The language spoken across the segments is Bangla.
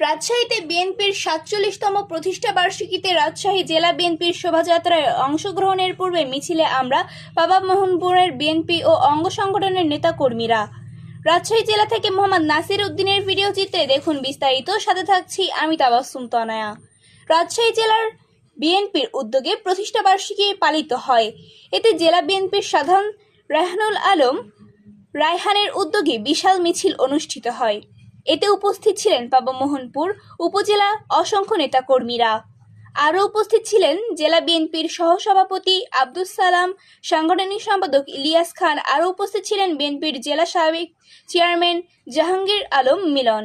রাজশাহীতে বিএনপির সাতচল্লিশতম প্রতিষ্ঠা বার্ষিকীতে রাজশাহী জেলা বিএনপির শোভাযাত্রায় অংশগ্রহণের পূর্বে মিছিলে আমরা বাবা মোহনপুরের বিএনপি ও অঙ্গ সংগঠনের নেতাকর্মীরা। রাজশাহী জেলা থেকে মোহাম্মদ নাসির উদ্দিনের ভিডিও চিত্রে দেখুন বিস্তারিত। সাথে থাকছি আমি তাবাসুম তনয়া রাজশাহী জেলার বিএনপির উদ্যোগে প্রতিষ্ঠা বার্ষিকী পালিত হয়। এতে জেলা বিএনপির সাধারণ রেহানুল আলম রায়হানের উদ্যোগে বিশাল মিছিল অনুষ্ঠিত হয়। এতে উপস্থিত ছিলেন বাবা মোহনপুর উপজেলা অসংখ্য নেতাকর্মীরা। আরও উপস্থিত ছিলেন জেলা বিএনপির সহসভাপতি আব্দুস সালাম, সাংগঠনিক সম্পাদক ইলিয়াস খান, আরও উপস্থিত ছিলেন বিএনপির জেলা সাবেক চেয়ারম্যান জাহাঙ্গীর আলম মিলন।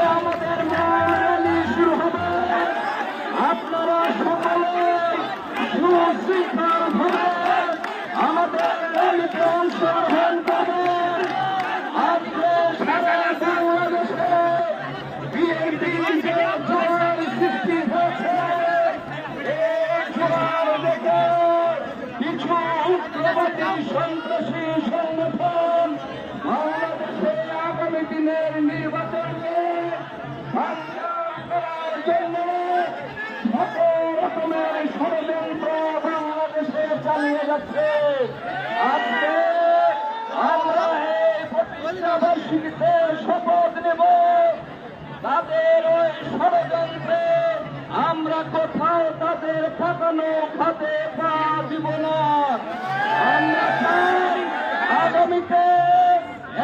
সন্ত্রাসী সংগঠন বাংলাদেশে আগামী দিনের নির্বাচনকে কত রকমের ষড়যন্ত্র চালিয়ে যাচ্ছে। আজকে আমরা এই শপথ নেব। তাদের ওই ষড়যন্ত্রে আমরা কোথাও তাদের পাকানো খাতে পা দিব না। আমরা চাই আগামীতে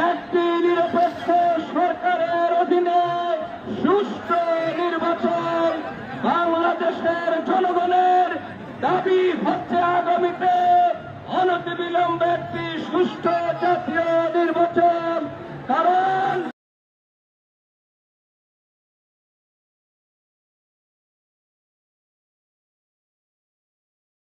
একটি নিরপেক্ষ সরকারের অধীনে সুষ্ঠু নির্বাচন বাংলাদেশের জনগণের দাবি হচ্ছে। অনতিবিলম্বে একটি সুষ্ঠু জাতীয়